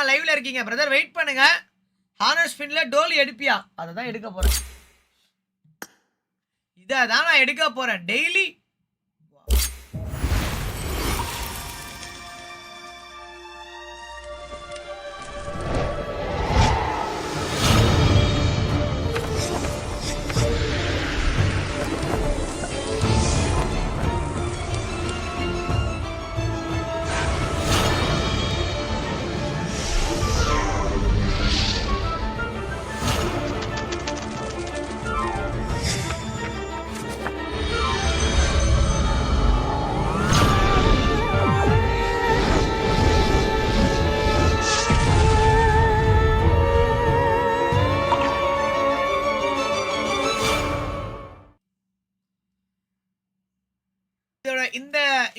அண்ணா லைவ்ல இருக்கீங்க brother wait பண்ணுங்க. ஹானர் ஸ்பின்ல டோல் எடுப்பியா? அதை தான் எடுக்க போறேன். இதை தான் நான் எடுக்க போறேன். டெய்லி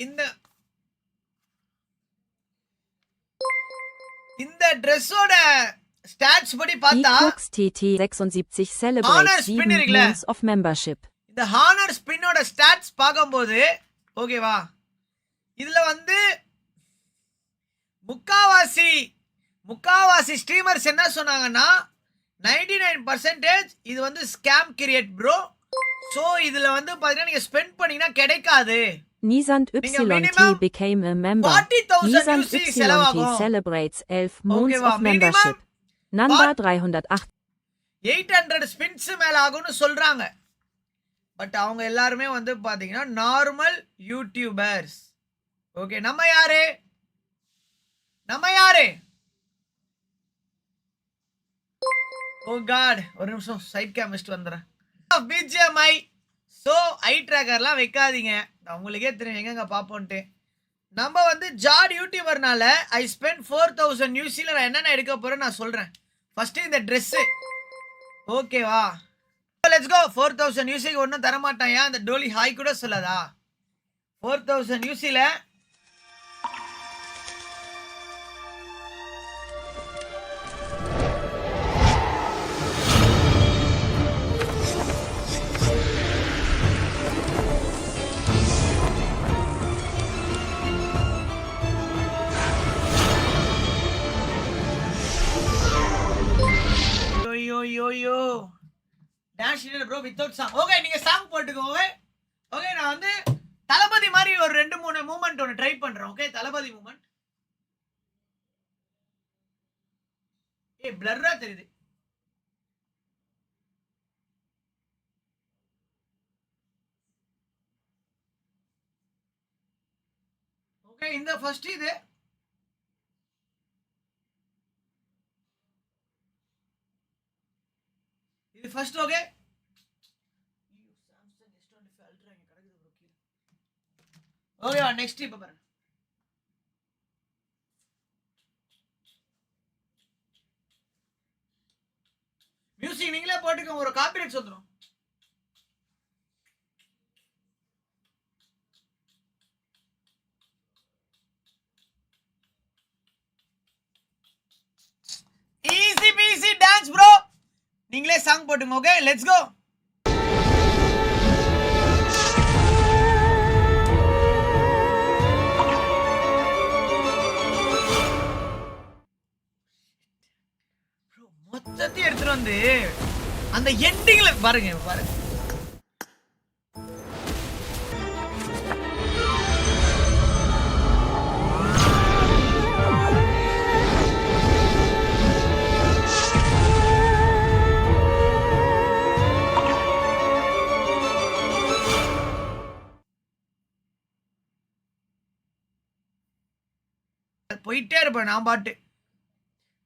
இந்த இந்த ட்ரெஸ்ஸோட ஸ்டாட்ஸ் படி பார்த்தா TT 76 Honor celebrates spin 7 இருக்குல்ல? months of membership. இந்த ஹானர் ஸ்பின்னோட ஸ்டாட்ஸ் பார்க்கும்போது ஓகேவா இதுல வந்து முக்காவாசி முக்காவாசி ஸ்ட்ரீமர்ஸ் என்ன சொன்னாங்கன்னா 99% நைன் பர்சன்டேஜ் இது வந்து ஸ்கேம் கிரியேட் ப்ரோ ஸோ இதுல வந்து பாத்தீங்கன்னா நீங்க ஸ்பெண்ட் பண்ணீங்கன்னா கிடைக்காது Nisant YT became a member. 40,000 Nisant YT செலவாகும். celebrates 11 months வா, of membership. Nanda what? 308. Eight hundred spins மேல ஆகும்னு சொல்றாங்க பட் அவங்க எல்லாருமே வந்து பாத்தீங்கன்னா நார்மல் யூடியூபர்ஸ் ஓகே நம்ம யாரு நம்ம யாரு ஓ காட் ஒரு நிமிஷம் சைட் கேம் வச்சுட்டு வந்துடுறேன் பிஜிஎம்ஐ ஸோ ஐ ட்ராக்கர்லாம் வைக்காதீங்க. அவங்களுக்கே தெரியும் எங்கெங்க பார்ப்போன்ட்டு நம்ம வந்து ஜாட் யூடியூபர்னால ஐ ஸ்பெண்ட் ஃபோர் தௌசண்ட் நியூஸில் நான் என்னென்ன எடுக்க போகிறேன்னு நான் சொல்கிறேன் ஃபஸ்ட்டு இந்த ட்ரெஸ்ஸு ஓகேவா லெட்ஸ் கோ ஃபோர் தௌசண்ட் யூசிக்கு ஒன்றும் தரமாட்டான். ஏன்? அந்த டோலி ஹாய் கூட சொல்லாதா? ஃபோர் தௌசண்ட் யூசியில் ஐயோ ஐயோ. ஐயோ dance bro without song okay நீங்க சாங் போட்டுக்கோங்க ஓகே நான் வந்து தளபதி மாதிரி ஒரு ரெண்டு மூணு மூமெண்ட் ஒன்று ட்ரை பண்றேன் ஓகே தளபதி மூமெண்ட் ஏய் பிளர்ரா தெரியுது. ஓகே இந்த ஃபர்ஸ்ட் இது. இது ஃபர்ஸ்ட் ஓகே ஓகேவா நெக்ஸ்ட் இப்போ பாருங்க மியூசிக் நீங்களே போட்டுக்கோங்க. ஒரு காப்பிரைட்ஸ் வந்துடும் ஈஸி பீசி டான்ஸ் ப்ரோ நீங்களே சாங் போட்டுங்க ஓகே லெட்ஸ் கோ மொத்தத்தையும் எடுத்துட்டு வந்து அந்த எண்டிங்ல பாருங்க பாருங்க. போயிட்டே இருப்பேன் நான் பாட்டு.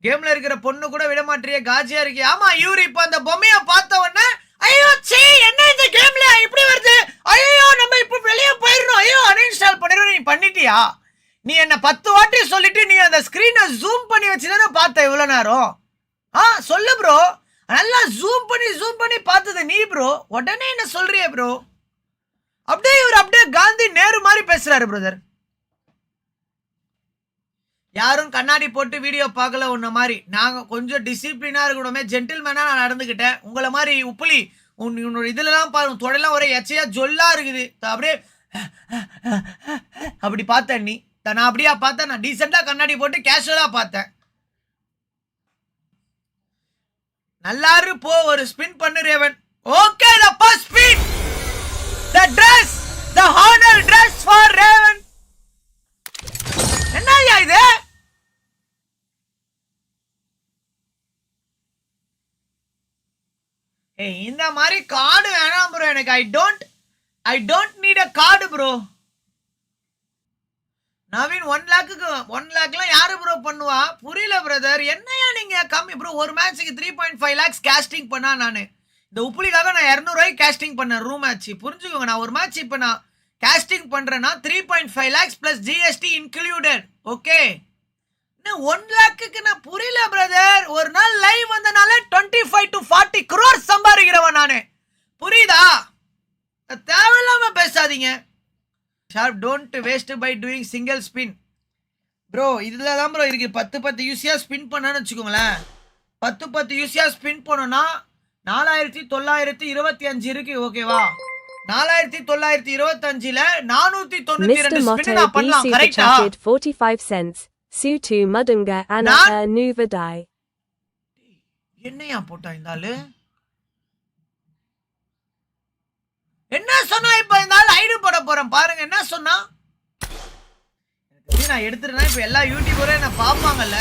கேம்ல இருக்கிற பொண்ணு கூட விட மாட்டியே காஜியா இருக்கு. ஆமா இவரு இப்ப அந்த பொம்மைய பார்த்த உடனே ஐயோ சே என்ன இந்த கேம்ல இப்படி வருது? ஐயோ நம்ம இப்ப வெளியே போயிடணும். ஐயோ அன்இன்ஸ்டால் பண்ணிடுவோம் நீ பண்ணிட்டியா? நீ என்ன பத்து வாட்டி சொல்லிட்டு நீ அந்த ஸ்கிரீனை ஜூம் பண்ணி வச்சுதானே பார்த்த இவ்வளவு நேரம்? ஆ சொல்லு ப்ரோ நல்லா ஜூம் பண்ணி ஜூம் பண்ணி பார்த்தது நீ ப்ரோ உடனே என்ன சொல்றிய ப்ரோ அப்படியே இவர் அப்படியே காந்தி நேரு மாதிரி பேசுறாரு பிரதர் யாரும் கண்ணாடி போட்டு வீடியோ பார்க்கல உன்ன மாதிரி. நாங்கள் கொஞ்சம் டிசிப்ளினாக இருக்கணுமே. ஜென்டில்மேனாக நான் நடந்துக்கிட்டேன். உங்களை மாதிரி உப்புளி உன் உன்னோட இதுலலாம் பாருங்க தொடலாம் ஒரே எச்சையாக ஜொல்லாக இருக்குது. அப்படியே அப்படி பார்த்தேன் நீ. நான் அப்படியா பார்த்தேன்? நான் டீசெண்டாக கண்ணாடி போட்டு கேஷுவலாக பார்த்தேன். நல்லாரு போ ஒரு ஸ்பின் பண்ணு Raven. Okay the spin the dress the honour dress for Raven ஏய் இந்த மாதிரி கார்டு வேணாம் ப்ரோ எனக்கு. I don't I don't need a card bro Naveen one லேக்குக்கு one லேக்லாம் யாரு ப்ரோ பண்ணுவா? புரியல பிரதர் என்னையா நீங்க கம்மி? ப்ரோ ஒரு மேட்ச்சுக்கு three point five lakhs casting பண்ணா நான். இந்த உப்புலிக்காக நான் இரநூறுவாய்க்கு கேஸ்டிங் பண்ணேன். ரூம் மேட்ச் புரிஞ்சுக்கோங்க நான் ஒரு மேட்ச் இப்போ நான் கேஸ்டிங் பண்ணுறேன்னா three point five lakhs plus GST included okay one லேக்குக்கு நான் புரியல பிரதர் ஒரு நாள் லைவ் வந்தனால twenty five to forty crores சம்பாதிக்கிறவன் நான். புரியுதா? தேவையில்லாம பேசாதீங்க. Sharp don't waste by doing single spin bro இதில் தான் ப்ரோ இருக்கு பத்து பத்து யூஸியாக ஸ்பின் பண்ணான்னு வச்சுக்கோங்களேன். பத்து பத்து யூஸியாக ஸ்பின் பண்ணோன்னா நாலாயிரத்தி தொள்ளாயிரத்தி இருபத்தி அஞ்சு இருக்கு ஓகேவா நாலாயிரத்தி தொள்ளாயிரத்தி இருபத்தஞ்சுல நானூத்தி தொண்ணூத்தி. ரெண்டு ஸ்பின் நான் பண்ணலாம் கரெக்டா chatted 45 cents. Sutu Mudunga Anna Nan- er Nuvadai. என்னையா போட்டா இந்த ஆளு? என்ன சொன்னா இப்ப இந்த ஆள் ஐடி போட போறேன்? பாருங்க என்ன சொன்னா? நான் எடுத்துட்டேன்னா இப்ப எல்லா யூடியூபரும் என்ன பார்ப்பாங்கல்ல.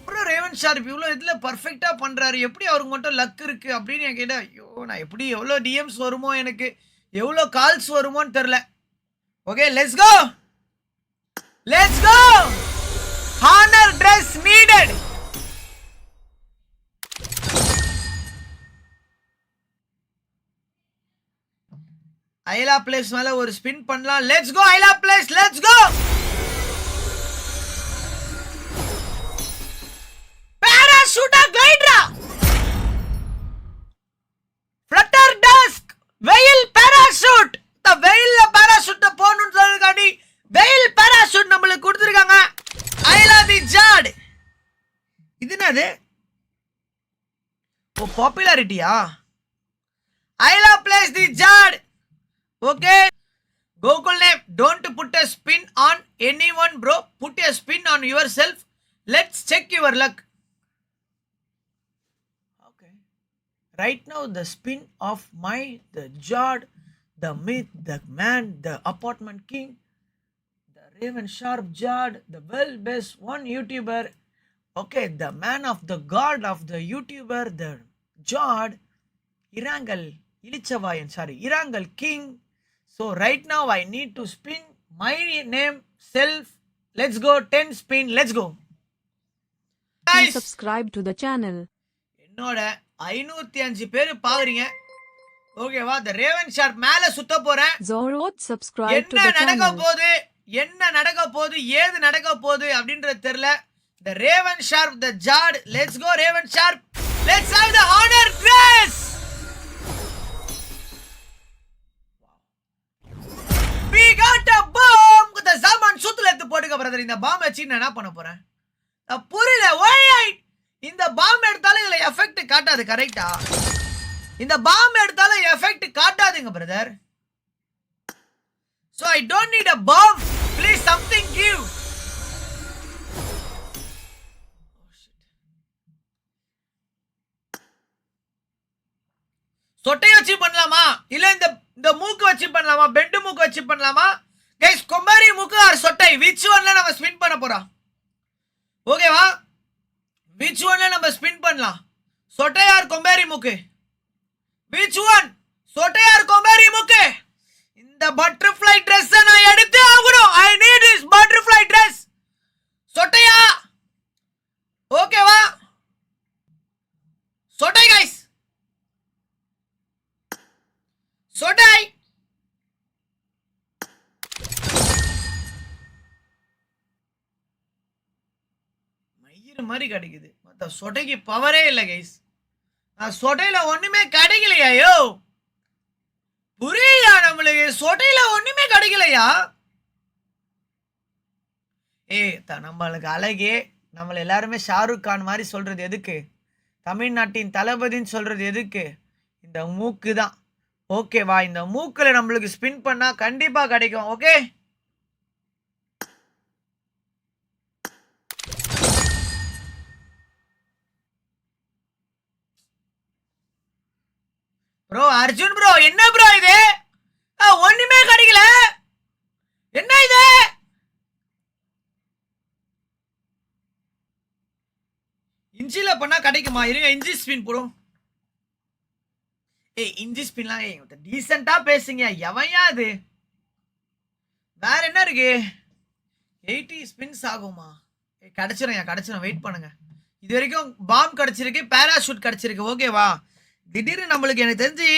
இவ்வளோ ரேவன் ஷார்ப் இவ்வளோ இதுல பர்ஃபெக்டா பண்றாரு. எப்படி அவருக்கு மட்டும் லக் இருக்கு அப்படின்னு என் கேட்டா ஐயோ நான் எப்படி எவ்வளோ டிஎம்ஸ் வருமோ எனக்கு எவ்வளோ கால்ஸ் வருமோன்னு தெரில okay let's go let's go honour dress needed Ayla place மேல ஒரு ஸ்பின் பண்ணலாம். Let's go Ayla place let's go popularity, ah. Ayla place the jar. Okay. Google name, don't put a spin on anyone, bro. Put a spin on yourself. Let's check your luck. Okay. Right now, the spin of my, the jar, the myth, the man, the apartment king, the raven sharp jar, the bell best one YouTuber. Okay, the man of the god of the YouTuber, the Ilichavayan, sorry, Irangal King. So right now I need to spin my name self. Let's go 10 spin. Let's go. Please Guys, subscribe to the channel. என்னோட ஐநூத்தி அஞ்சு பேர் பாக்குறீங்க ஓகேவா இந்த Raven sharp மேல சுத்த போறேன் Zorod subscribe to என்ன நடக்க. போகுது என்ன நடக்க போகுது ஏது நடக்க போகுது அப்படின்றது தெரியல the Raven sharp the Jat let's go Raven sharp Let's have the honor dress we got a bomb! இந்த சாமான் சுத்துல எடுத்து போட்டுக்க பிரதர் இந்த பாம் வச்சு நான் என்ன பண்ண போறேன்? புரியல. ஒய் இந்த பாம் எடுத்தாலும் இதுல எஃபெக்ட் காட்டாது கரெக்டா இந்த பாம் எடுத்தாலும் effect காட்டாதுங்க brother so I don't need a bomb please something give சொட்டை வச்சு பண்ணலாமா? இல்ல இந்த இந்த மூக்கு வச்சு பண்ணலாமா? பெண்டு மூக்கு வச்சு பண்ணலாமா? கைஸ் கொம்பாரி மூக்கு ஆர் சொட்டை? விச் ஒன்ல நம்ம ஸ்பின் பண்ண போறோம்? ஓகேவா விச் ஒன்ல நம்ம ஸ்பின் பண்ணலாம்? சொட்டை ஆர் கொம்பேரி மூக்கு? விச் ஒன் சொட்டை ஆர் கொம்பேரி மூக்கு? இந்த பட்டர்ஃப்ளை ட்ரெஸ் நான் எடுத்து ஆகணும். I need is butterfly dress சொட்டையா? ஓகேவா சொட்டை கைஸ் சொடை மயிறு மாதிரி கிடைக்குது. மற்ற சொடைக்கு பவரே இல்லை கைஸ் நான் சொட்டையில ஒண்ணுமே கிடைக்கலையா யோ? புரியலையா நம்மளுக்கு? சொடையில ஒண்ணுமே கிடைக்கலையா? ஏய் த- நம்மளுக்கு அழகே. நம்மள எல்லாருமே ஷாருக் கான் மாதிரி சொல்றது எதுக்கு? தமிழ்நாட்டின் தளபதின்னு சொல்றது எதுக்கு? இந்த மூக்கு தான் ஓகேவா இந்த மூக்கில் நம்மளுக்கு ஸ்பின் பண்ணால் கண்டிப்பாக கிடைக்கும் ஓகே ப்ரோ அர்ஜுன் ப்ரோ என்ன ப்ரோ இது? ஆ, ஒண்ணுமே கிடைக்கல. என்ன இது? இஞ்சியில் பண்ணால் கிடைக்குமா? இருங்க இஞ்சி ஸ்பின் போடும் ஏய் இஞ்சி ஸ்பின்லாம் ஏய் டீசெண்டாக பேசுங்க. எவையா அது? வேற என்ன இருக்கு? எயிட்டி ஸ்பின்ஸ் ஆகுமா? ஏய், கிடைச்சிரும் கிடச்சிரும். வெயிட் பண்ணுங்க. இது வரைக்கும் பாம் கிடைச்சிருக்கு பேராஷூட் கிடச்சிருக்கு. ஓகேவா திடீர்னு நம்மளுக்கு எனக்கு தெரிஞ்சு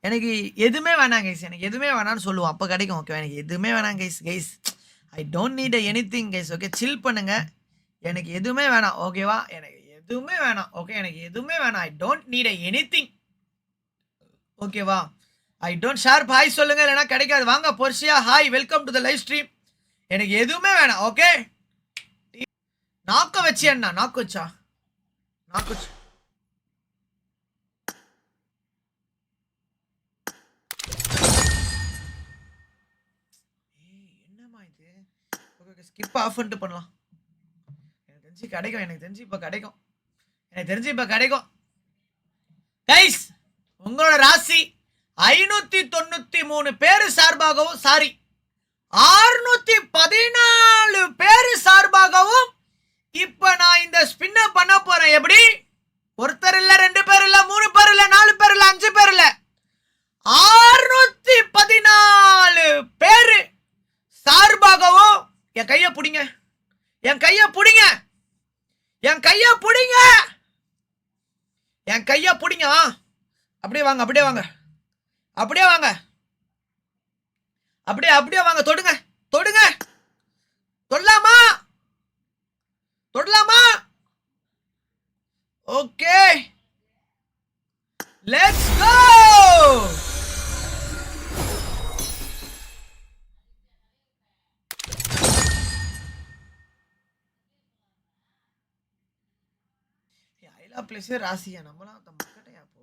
எனக்கு எதுவுமே வேணாம் கைஸ் எனக்கு எதுவுமே வேணாம்னு சொல்லுவோம். அப்போ கிடைக்கும் ஓகேவா எனக்கு எதுவுமே வேணாம் guys guys I don't need anything guys okay chill பண்ணுங்க. எனக்கு எதுவுமே வேணாம் ஓகேவா எனக்கு எதுவுமே வேணாம் ஓகே எனக்கு எதுவுமே வேணாம். I don't need any thing ஓகேவா? ஐ டோன்ட் ஷேர் ஹாய் சொல்லுங்க இல்லைனா கிடைக்காது. வாங்க Portia hi welcome to the live stream எனக்கு எதுவுமே வேணாம் ஓகே நாக்க வச்சு அண்ணா நாக்கு வச்சா? நாக்கு வச்சு. என்னம்மா இது? ஓகே ஸ்கிப் ஆஃப் பண்ணிட்டு பண்ணலாம். எனக்கு தெரிஞ்சு கிடைக்கும் எனக்கு தெரிஞ்சு இப்போ கிடைக்கும். எனக்கு தெரிஞ்சு இப்போ கிடைக்கும். கைஸ் உங்களோட ராசி ஐநூத்தி தொண்ணூத்தி மூணு பேரு சார்பாகவும் சாரி ஆறுநூத்தி பதினாலு பேரு சார்பாகவும் இப்ப நான் இந்த ஸ்பின்ன பண்ண போறேன். எப்படி? ஒருத்தர் இல்ல ரெண்டு பேர் இல்ல மூணு பேர் இல்ல நாலு பேர் இல்ல அஞ்சு பேர் இல்ல. ஆறுநூத்தி பதினாலு பேரு சார்பாகவும் என் கைய புடிங்க. என் கைய புடிங்க. என் கைய புடிங்க. என் கைய புடிங்க. அப்படியே வாங்க அப்படியே வாங்க. அப்படியே வாங்க. அப்படியே அப்படியே வாங்க. தொடுங்க தொடுங்க. தொடலாமா? தொடலாமா? ஓகே. லெட்ஸ் கோ ஐலா பிளேஸே ராசியா? நம்மளாம் மக்கட்டையா போ.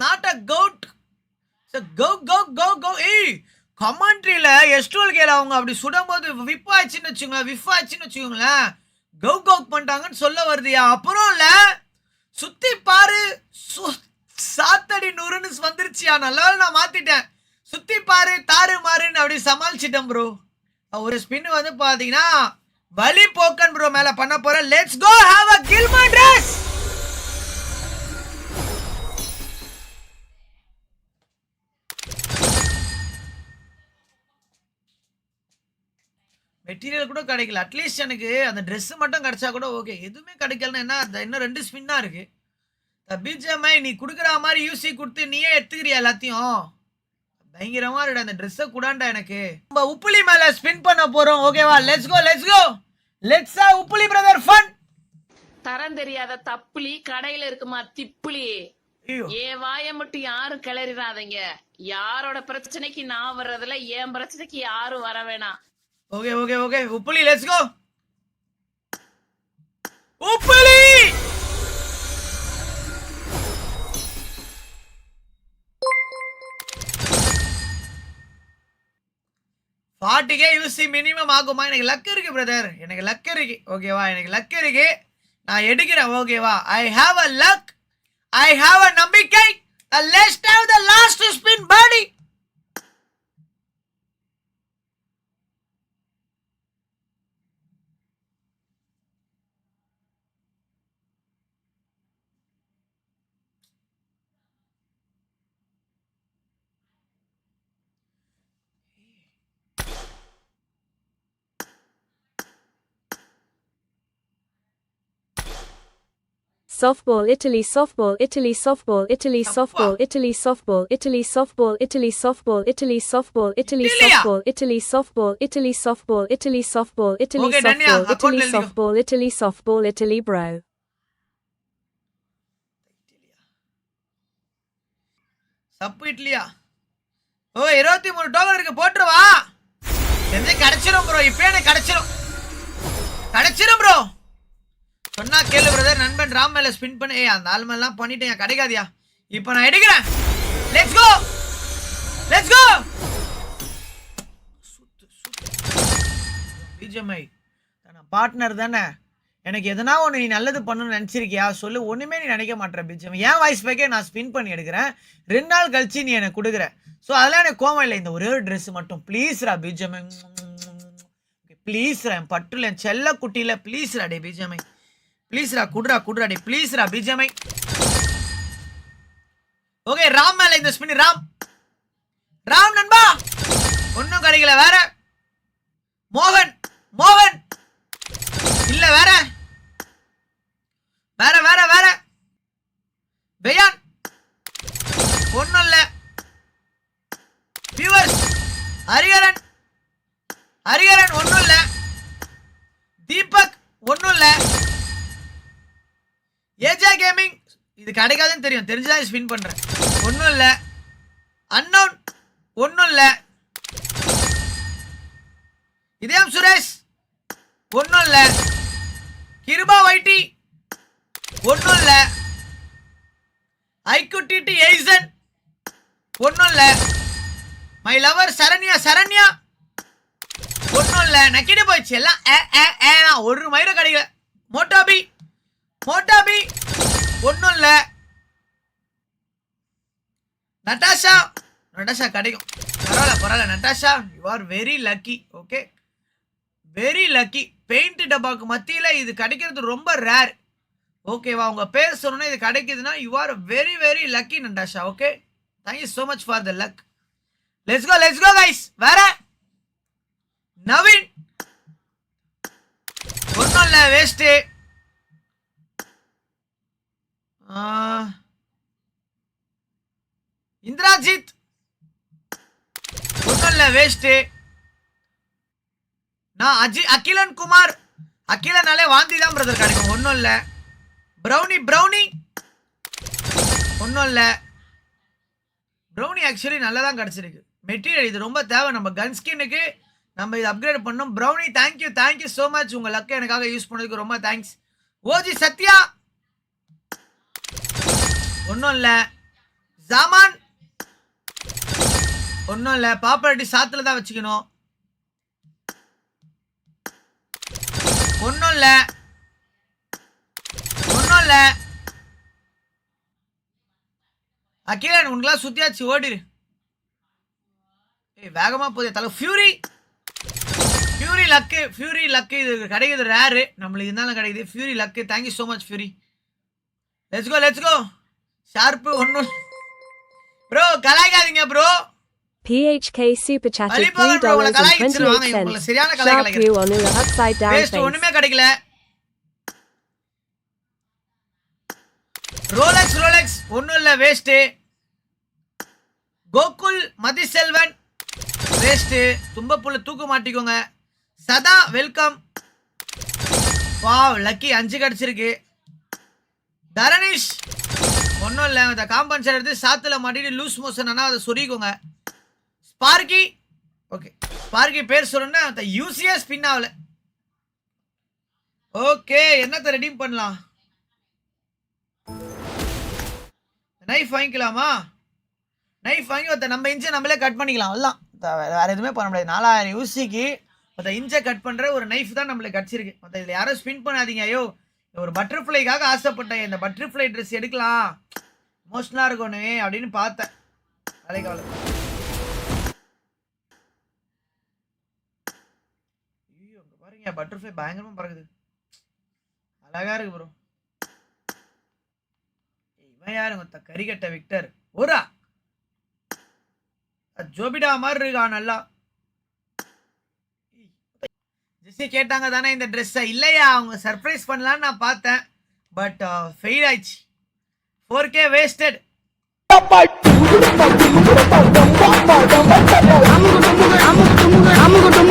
நாட் அ கவுட் கோ கோ கோ கோ ஏய் கமெண்ட்ரியில எஸ்ட்ரோல் கேல அவங்க அப்படி சுடும்போது விப் ஆச்சுன்னு வச்சுங்களேன் விஃப் ஆச்சுன்னு வச்சுக்கோங்களேன். கௌ கவுக் பண்ணிட்டாங்கன்னு சொல்ல வருதுயா? அப்புறம் இல்லை சுற்றி பாரு சு- சாத்தடி நூறுன்னு வந்துருச்சியா? நல்லா நான் மாற்றிட்டேன் சுற்றி பாரு தாறு மாறுன்னு அப்படி சமாளிச்சிட்டேன் ப்ரோ ஒரு ஸ்பின் வந்து பார்த்தீங்கன்னா வலி போக்கன் ப்ரோ மேலே பண்ண போகிறேன் லெட்ஸ் கோ ஹாவ் அ கில்மா ட்ரெஸ் மெட்டீரியல் கூட கிடைக்கல. அட்லீஸ்ட் எனக்கு அந்த Dress மட்டும் கிடைச்சா கூட ஓகே எதுவுமே கிடைக்கலன்னா என்ன அந்த இன்னும் ரெண்டு ஸ்பின் தான் இருக்கு. பிஜிஎம்ஐ நீ கொடுக்குற மாதிரி யூசி கொடுத்து நீயே எடுத்துக்கிறியா எல்லாத்தையும்? பயங்கரமா இருக்கு அந்த ட்ரெஸ்ஸை கூடாண்டா எனக்கு. நம்ம உப்புலி மேல ஸ்பின் பண்ண போறோம். ஓகேவா let's go let's go let's ah உப்புலி brother fun தரம் தெரியாத தப்புலி கடையில இருக்குமா ஐயோ. என் வாயை மட்டும் யாரும் கிளறிடாதீங்க யாரோட பிரச்சனைக்கு நான் வர்றதுல என் பிரச்சனைக்கு யாரும் வர வேணாம். ஓகே ஓகே ஓகே உப்புலி லெட்ஸ் கோ உப்புலி ஃபார்ட்டிக்கே யூசி மினிமம் ஆகுமா? எனக்கு லக் இருக்கு பிரதர் எனக்கு லக் இருக்கு. ஓகேவா எனக்கு லக் இருக்கு. நான் எடுக்கிறேன். ஓகேவா I have a luck I have a நம்பிக்கை. லெஸ்ட் ஹாவ் த லாஸ்ட் ஸ்பின் பாடி Softball Italy softball Italy softball Italy softball Italy softball Italy softball Italy softball Italy softball Italy softball Italy softball Italy softball Italy softball Italy softball Italy softball Italy softball Italy bro சப்பு இட்லியா ஓ இருபத்தி மூணு token இருக்கு போட்டுருவா எந்த கிடைச்சிரும் bro இப்போ எனக்கு கிடைச்சிரும் கிடைச்சிரும் ப்ரோ சொன்னா கேளு பிரதர் நண்பன் ராம் மேல ஸ்பின் பண்ணி. ஏய் அந்த ஆள் மேலாம் பண்ணிட்டேன் கிடைக்காதியா? இப்போ நான் எடுக்கிறேன். Let's go let's go BGMI partner தானே எனக்கு எதனா ஒன்று நீ நல்லது பண்ணணும்னு நினச்சிருக்கியா? சொல்லு. ஒன்றுமே நீ நினைக்க மாட்டேற பிஜிஎம் என் வாய்ஸ் பேக்கே நான் ஸ்பின் பண்ணி எடுக்கிறேன். ரெண்டு நாள் கழிச்சு நீ எனக்கு கொடுக்குற. ஸோ அதெல்லாம் எனக்கு கோவம் இல்லை. இந்த ஒரே ஒரு ட்ரெஸ் மட்டும். ப்ளீஸ்ரா பிஜிஎம்ஐ ப்ளீஸ்ரா என் பட்டுல என் செல்ல குட்டியில் ப்ளீஸ்ரா டே பிஜிஎம்ஐ ப்ளீஸ்ரா குடுறா குடுறா டே ப்ளீஸ்ரா பிஜிஎம்ஐ ஓகே ராம் மேல இந்த ஸ்பின் ராம். ராம் நண்பா ஒன்னும் கிடைக்கல வேற. மோகன் மோகன். இல்ல வேற. வேற வேற வேற. பெயான் ஒன்னும் இல்ல. வியூவர்ஸ் ஹரிஹரன். ஹரிஹரன் ஒன்னும் இல்ல. ஏஜா கேமிங் இது கிடைக்காதுன்னு தெரியும். தெரிஞ்சுதான் ஸ்பின் பண்ணுறேன் ஒன்றும் இல்லை. அன்னோன் ஒன்றும் இல்ல. இதயம் சுரேஷ். ஒன்றும் இல்ல. கிருபா வைட்டி. ஒன்றும் இல்ல. ஐக்குட்டி எய்சன். ஒன்றும் இல்ல. My lover Saranya Saranya. ஒன்றும் இல்ல. நக்கிட்டு போயிடுச்சு. எல்லாம் ஒரு மயிரை கிடைக்கல. மோட்டாபி. மோட்டாபி. ஒன்றும் இல்லை. நட்டாஷா நட்டாஷா கிடைக்கும். பரவாயில்ல பரவாயில்ல. Natasha you are very lucky okay very lucky paint டப்பாக்கு மத்தியில் இது கிடைக்கிறது ரொம்ப ரேர் ஓகேவா உங்கள் பேர் சொன்னோன்னே இது கிடைக்குதுன்னா you are very very lucky Natasha okay thank you so much for the luck let's go let's go guys வேற? நவீன். ஒன்றும் இல்லை வேஸ்ட்டு இந்திராஜித். ஒன்றும் இல்லை வேஸ்ட்டு நான் அஜி அகிலன் குமார். அகிலனாலே வாந்தி தான் பிரதர் கிடைக்கும் ஒன்றும் இல்லை. ப்ரௌனி ப்ரௌனி ஒன்றும் இல்லை. ப்ரௌனி ஆக்சுவலி நல்லா தான் கிடச்சிருக்கு. மெட்டீரியல் இது ரொம்ப தேவை நம்ம கன் ஸ்கின்னுக்கு நம்ம இது அப்கிரேட் பண்ணோம். Brownie thank you thank you so much உங்கள் லக்கை எனக்காக யூஸ் பண்ணதுக்கு ரொம்ப தேங்க்ஸ் ஓஜி சத்யா. ஒன்றும் இல்லை. ஜாமான். ஒன்றும் இல்லை. பாப்புலாரிட்டி சாத்தில் தான் வச்சுக்கணும். ஒன்றும் இல்லை. ஒன்றும் இல்லை. அகிலன் உனக்குலாம் சுத்தியாச்சு. ஓடிரு. ஏய் வேகமா போதே. தலை Fury Fury luck Fury luck இது கிடைக்குது. ரேரு நம்மளுக்கு இருந்தாலும் கிடைக்குது. Fury luck thank you so much Fury let's go let's go sharp ஒன்றும் ப்ரோ கலாய்க்காதீங்க ப்ரோ PHK Super கலாய்ச்சிருவாங்க. $3.28. உங்களை சரியான கலாய் Sharp கலாய்க்கிறேன். you on the upside down face. ஒண்ணுமே கிடைக்கல ரோலக்ஸ் ரோலக்ஸ் ஒண்ணும் இல்ல வேஸ்ட் கோகுல் மதிசெல்வன் வேஸ்ட் தும்பப்புள்ள தூக்க மாட்டிக்கோங்க சதா வெல்கம் வாவ் லக்கி அஞ்சு கிடைச்சிருக்கு தரணீஷ் ஒன்றும் இல்லை. இந்த காம்பன்சர் எடுத்து சாத்துல மாட்டிட்டு லூஸ் மோஷன் ஆனால் அதை சொல்லிக்கோங்க ஸ்பார்க்கி ஓகே ஸ்பார்க்கி பேர் சொல்லணும்னா அந்த யூசியா ஸ்பின் ஆகல. ஓகே என்னத்தை ரெடீம் பண்ணலாம்? நைஃப் வாங்கிக்கலாமா? நைஃப் வாங்கி ஒருத்த நம்ம இன்ச்சை நம்மளே கட் பண்ணிக்கலாம். எல்லாம் வேறு எதுவுமே பண்ண முடியாது. நாலாயிரம் யூசிக்கு ஒருத்த இன்ச்சை கட் பண்ணுற ஒரு நைஃப் தான் நம்மளுக்கு கடிச்சிருக்கு. மற்ற இதில் யாரும் ஸ்பின் பண்ணாதீங்க. ஐயோ ஒரு பட்டர்ஃப்ளைக்காக ஆசைப்பட்டேன். இந்த பட்டர்ஃப்ளை ட்ரெஸ் எடுக்கலாம். மோஷனாக இருக்கணும் அப்படின்னு பார்த்தேன். வேலைக்காவல ஐயோ அங்கே பாருங்க. பட்டர்ஃப்ளை பயங்கரமாக பறக்குது. அழகா இருக்கு ப்ரோ இவன் யாரு? மொத்த கறிக்கட்ட விக்டர். ஒரா ஜோபிடா மாதிரி இருக்கான் நல்லா. ஜெஸ்ஸி கேட்டாங்க தானே இந்த ட்ரெஸ்ஸை இல்லையா அவங்க சர்ப்ரைஸ் பண்ணலான்னு நான் பார்த்தேன் பட் ஃபெயில் ஆயிடுச்சு four K wasted I'm gonna